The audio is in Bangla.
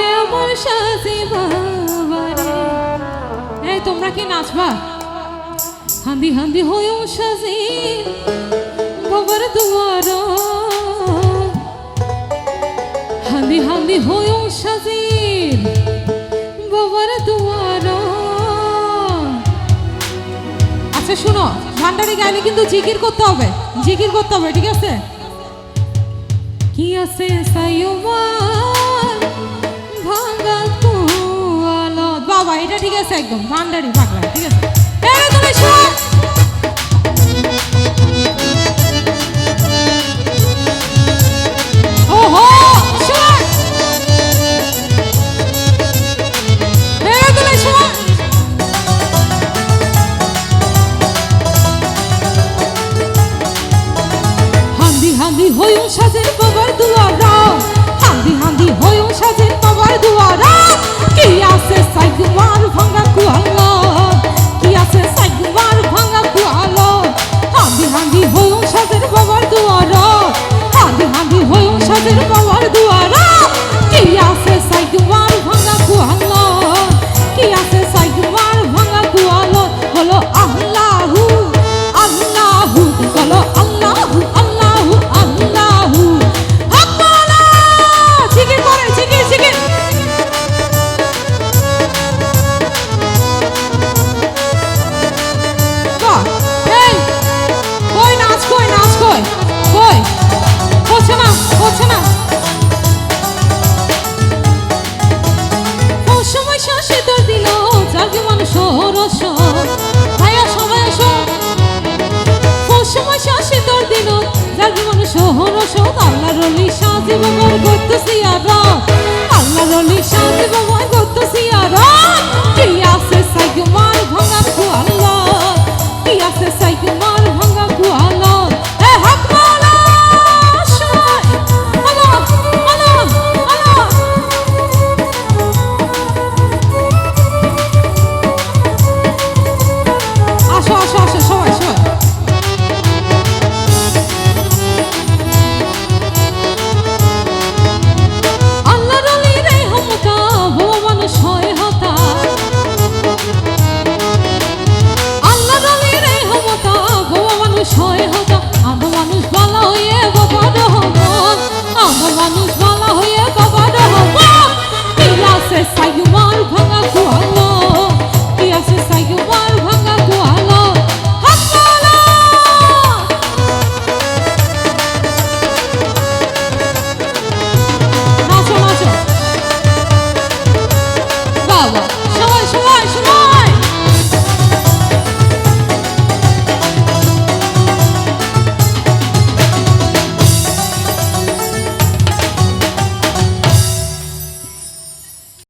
করে আমার সাথে এই, তোমরা কি নাচবা? হান্দি হাঁদি হয়েও সাজি বাবার দুয়ার। হান্দি হাঁদি হয়েও সাজি বাবার দুয়ার। আচ্ছা শুনো, ভান্ডারে গাইলে কিন্তু জিকির করতে হবে। জিকির করতে হবে, ঠিক আছে? কি আছে সাইও বাবা এটা ঠিক আছে একদম। ভান্ডারি পাগলা ঠিক আছে। মোহর সদ আল্লাহ রলি সাজিব মোর করতেছি আর আল্লাহ রলি সাজিব মোর করতেছি আর কি আছে সাইকুমার ভাঙা আল্লাহ কি আছে সাইকুমার মানুষ ভালো হয়ে বড় হব আমরা মানুষ